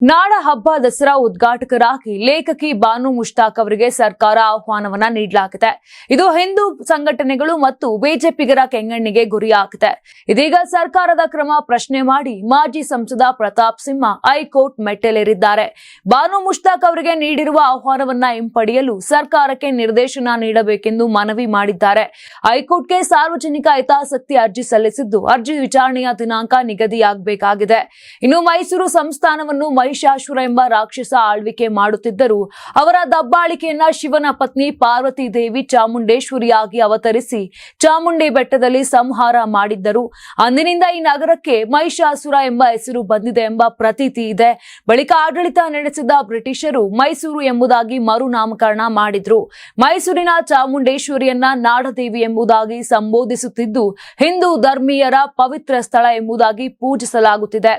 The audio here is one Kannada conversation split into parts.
ನಾಡ ಹಬ್ಬ ದಸರಾ ಉದ್ಘಾಟಕರಾಗಿ ಲೇಖಕಿ ಬಾನು ಮುಷ್ತಾಕ್ ಅವರಿಗೆ ಸರ್ಕಾರ ಆಹ್ವಾನವನ್ನ ನೀಡಲಾಗಿದೆ. ಇದು ಹಿಂದೂ ಸಂಘಟನೆಗಳು ಮತ್ತು ಬಿಜೆಪಿಗರ ಕೆಂಗಣ್ಣಿಗೆ ಗುರಿಯಾಗಿದೆ. ಇದೀಗ ಸರ್ಕಾರದ ಕ್ರಮ ಪ್ರಶ್ನೆ ಮಾಡಿ ಮಾಜಿ ಸಂಸದ ಪ್ರತಾಪ್ ಸಿಂಹ ಹೈಕೋರ್ಟ್ ಮೆಟ್ಟಲೇರಿದ್ದಾರೆ. ಬಾನು ಮುಷ್ತಾಕ್ ಅವರಿಗೆ ನೀಡಿರುವ ಆಹ್ವಾನವನ್ನ ಹಿಂಪಡೆಯಲು ಸರ್ಕಾರಕ್ಕೆ ನಿರ್ದೇಶನ ನೀಡಬೇಕೆಂದು ಮನವಿ ಮಾಡಿದ್ದಾರೆ. ಹೈಕೋರ್ಟ್ಗೆ ಸಾರ್ವಜನಿಕ ಹಿತಾಸಕ್ತಿ ಅರ್ಜಿ ಸಲ್ಲಿಸಿದ್ದು ಅರ್ಜಿ ವಿಚಾರಣೆಯ ದಿನಾಂಕ ನಿಗದಿಯಾಗಬೇಕಾಗಿದೆ. ಇನ್ನು ಮೈಸೂರು ಸಂಸ್ಥಾನವನ್ನು ಮಹಿಷಾಸುರ ಎಂಬ ರಾಕ್ಷಸ ಆಳ್ವಿಕೆ ಮಾಡುತ್ತಿದ್ದರು. ಅವರ ದಬ್ಬಾಳಿಕೆಯನ್ನ ಶಿವನ ಪತ್ನಿ ಪಾರ್ವತಿ ದೇವಿ ಚಾಮುಂಡೇಶ್ವರಿಯಾಗಿ ಅವತರಿಸಿ ಚಾಮುಂಡಿ ಬೆಟ್ಟದಲ್ಲಿ ಸಂಹಾರ ಮಾಡಿದ್ದರು. ಅಂದಿನಿಂದ ಈ ನಗರಕ್ಕೆ ಮಹಿಷಾಸುರ ಎಂಬ ಹೆಸರು ಬಂದಿದೆ ಎಂಬ ಪ್ರತೀತಿ ಇದೆ. ಬಳಿಕ ಆಡಳಿತ ನಡೆಸಿದ ಬ್ರಿಟಿಷರು ಮೈಸೂರು ಎಂಬುದಾಗಿ ಮರುನಾಮಕರಣ ಮಾಡಿದ್ರು. ಮೈಸೂರಿನ ಚಾಮುಂಡೇಶ್ವರಿಯನ್ನ ನಾಡದೇವಿ ಎಂಬುದಾಗಿ ಸಂಬೋಧಿಸುತ್ತಿದ್ದು, ಹಿಂದೂ ಧರ್ಮೀಯರ ಪವಿತ್ರ ಸ್ಥಳ ಎಂಬುದಾಗಿ ಪೂಜಿಸಲಾಗುತ್ತಿದೆ.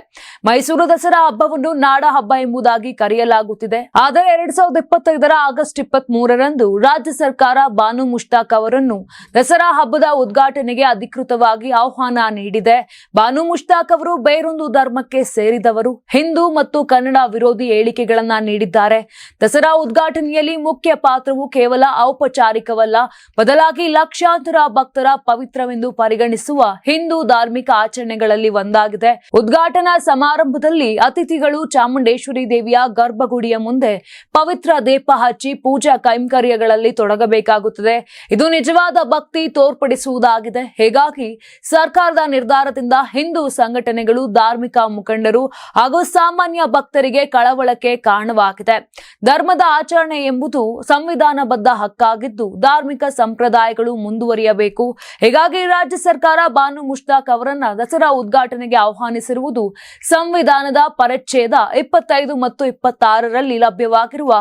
ಮೈಸೂರು ದಸರಾ ಹಬ್ಬವನ್ನು ನಾಡ ಹಬ್ಬ ಎಂಬುದಾಗಿ ಕರೆಯಲಾಗುತ್ತಿದೆ. ಆದರೆ ಎರಡ್ ಸಾವಿರದ ಇಪ್ಪತ್ತೈದರ ಆಗಸ್ಟ್ ಇಪ್ಪತ್ತ್ ಮೂರರಂದು ರಾಜ್ಯ ಸರ್ಕಾರ ಬಾನು ಮುಷ್ತಾಕ್ ಅವರನ್ನು ದಸರಾ ಹಬ್ಬದ ಉದ್ಘಾಟನೆಗೆ ಅಧಿಕೃತವಾಗಿ ಆಹ್ವಾನ ನೀಡಿದೆ. ಬಾನು ಮುಷ್ತಾಕ್ ಅವರು ಬೇರೊಂದು ಧರ್ಮಕ್ಕೆ ಸೇರಿದವರು. ಹಿಂದೂ ಮತ್ತು ಕನ್ನಡ ವಿರೋಧಿ ಹೇಳಿಕೆಗಳನ್ನ ನೀಡಿದ್ದಾರೆ. ದಸರಾ ಉದ್ಘಾಟನೆಯಲ್ಲಿ ಮುಖ್ಯ ಪಾತ್ರವು ಕೇವಲ ಔಪಚಾರಿಕವಲ್ಲ, ಬದಲಾಗಿ ಲಕ್ಷಾಂತರ ಭಕ್ತರ ಪವಿತ್ರವೆಂದು ಪರಿಗಣಿಸುವ ಹಿಂದೂ ಧಾರ್ಮಿಕ ಆಚರಣೆಗಳಲ್ಲಿ ಒಂದಾಗಿದೆ. ಉದ್ಘಾಟನಾ ಸಮಾರಂಭದಲ್ಲಿ ಅತಿಥಿಗಳು ಚಾಮುಂಡೇಶ್ವರಿ ದೇವಿಯ ಗರ್ಭಗುಡಿಯ ಮುಂದೆ ಪವಿತ್ರ ದೀಪ ಹಚ್ಚಿ ಪೂಜಾ ಕೈಂಕರ್ಯಗಳಲ್ಲಿ ತೊಡಗಬೇಕಾಗುತ್ತದೆ. ಇದು ನಿಜವಾದ ಭಕ್ತಿ ತೋರ್ಪಡಿಸುವುದಾಗಿದೆ. ಹೀಗಾಗಿ ಸರ್ಕಾರದ ನಿರ್ಧಾರದಿಂದ ಹಿಂದೂ ಸಂಘಟನೆಗಳು, ಧಾರ್ಮಿಕ ಮುಖಂಡರು ಹಾಗೂ ಸಾಮಾನ್ಯ ಭಕ್ತರಿಗೆ ಕಳವಳಕ್ಕೆ ಕಾರಣವಾಗಿದೆ. ಧರ್ಮದ ಆಚರಣೆ ಎಂಬುದು ಸಂವಿಧಾನಬದ್ಧ ಹಕ್ಕಾಗಿದ್ದು ಧಾರ್ಮಿಕ ಸಂಪ್ರದಾಯಗಳು ಮುಂದುವರಿಯಬೇಕು. ಹೀಗಾಗಿ ರಾಜ್ಯ ಸರ್ಕಾರ ಬಾನು ಮುಷ್ತಾಕ್ ಅವರನ್ನ ದಸರಾ ಉದ್ಘಾಟನೆಗೆ ಆಹ್ವಾನಿಸಿರುವುದು ಸಂವಿಧಾನದ ಪರಿಚ್ಛೇದ ಇಪ್ಪತ್ತೈದು ಮತ್ತು ಇಪ್ಪತ್ತಾರರಲ್ಲಿ ಲಭ್ಯವಾಗಿರುವ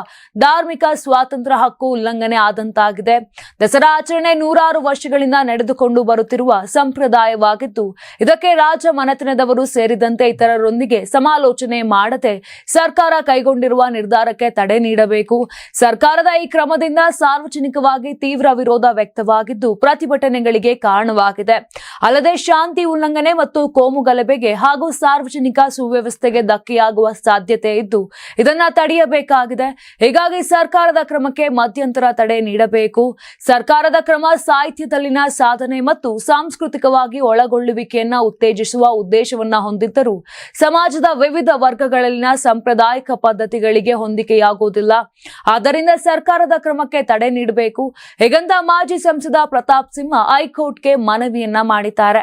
ಧಾರ್ಮಿಕ ಸ್ವಾತಂತ್ರ್ಯ ಹಕ್ಕು ಉಲ್ಲಂಘನೆ ಆದಂತಾಗಿದೆ. ದಸರಾ ಆಚರಣೆ ನೂರಾರು ವರ್ಷಗಳಿಂದ ನಡೆದುಕೊಂಡು ಬರುತ್ತಿರುವ ಸಂಪ್ರದಾಯವಾಗಿದ್ದು, ಇದಕ್ಕೆ ರಾಜ ಮನೆತನದವರು ಸೇರಿದಂತೆ ಇತರರೊಂದಿಗೆ ಸಮಾಲೋಚನೆ ಮಾಡದೆ ಸರ್ಕಾರ ಕೈಗೊಂಡಿರುವ ನಿರ್ಧಾರಕ್ಕೆ ತಡೆ ನೀಡಬೇಕು. ಸರ್ಕಾರದ ಈ ಕ್ರಮದಿಂದ ಸಾರ್ವಜನಿಕವಾಗಿ ತೀವ್ರ ವಿರೋಧ ವ್ಯಕ್ತವಾಗಿದ್ದು, ಪ್ರತಿಭಟನೆಗಳಿಗೆ ಕಾರಣವಾಗಿದೆ. ಅಲ್ಲದೆ ಶಾಂತಿ ಉಲ್ಲಂಘನೆ ಮತ್ತು ಕೋಮು ಗಲಭೆಗೆ ಹಾಗೂ ಸಾರ್ವಜನಿಕ ಸುವ್ಯವಸ್ಥೆಗೆ ಧಕ್ಕೆಯಾಗುವ ಸಾಧ್ಯತೆ ಇದ್ದು ಇದನ್ನ ತಡೆಯಬೇಕಾಗಿದೆ. ಹೀಗಾಗಿ ಸರ್ಕಾರದ ಕ್ರಮಕ್ಕೆ ಮಧ್ಯಂತರ ತಡೆ ನೀಡಬೇಕು. ಸರ್ಕಾರದ ಕ್ರಮ ಸಾಹಿತ್ಯದಲ್ಲಿನ ಸಾಧನೆ ಮತ್ತು ಸಾಂಸ್ಕೃತಿಕವಾಗಿ ಒಳಗೊಳ್ಳುವಿಕೆಯನ್ನ ಉತ್ತೇಜಿಸುವ ಉದ್ದೇಶವನ್ನ ಹೊಂದಿದ್ದರೂ ಸಮಾಜದ ವಿವಿಧ ವರ್ಗಗಳಲ್ಲಿನ ಸಾಂಪ್ರದಾಯಿಕ ಪದ್ಧತಿಗಳಿಗೆ ಹೊಂದಿಕೆಯಾಗುವುದಿಲ್ಲ. ಆದ್ದರಿಂದ ಸರ್ಕಾರದ ಕ್ರಮಕ್ಕೆ ತಡೆ ನೀಡಬೇಕು. ಹೇಗಂತ ಮಾಜಿ ಸಂಸದ ಪ್ರತಾಪ್ ಸಿಂಹ ಹೈಕೋರ್ಟ್ಗೆ ಮನವಿಯನ್ನ ಮಾಡಿದ್ದಾರೆ.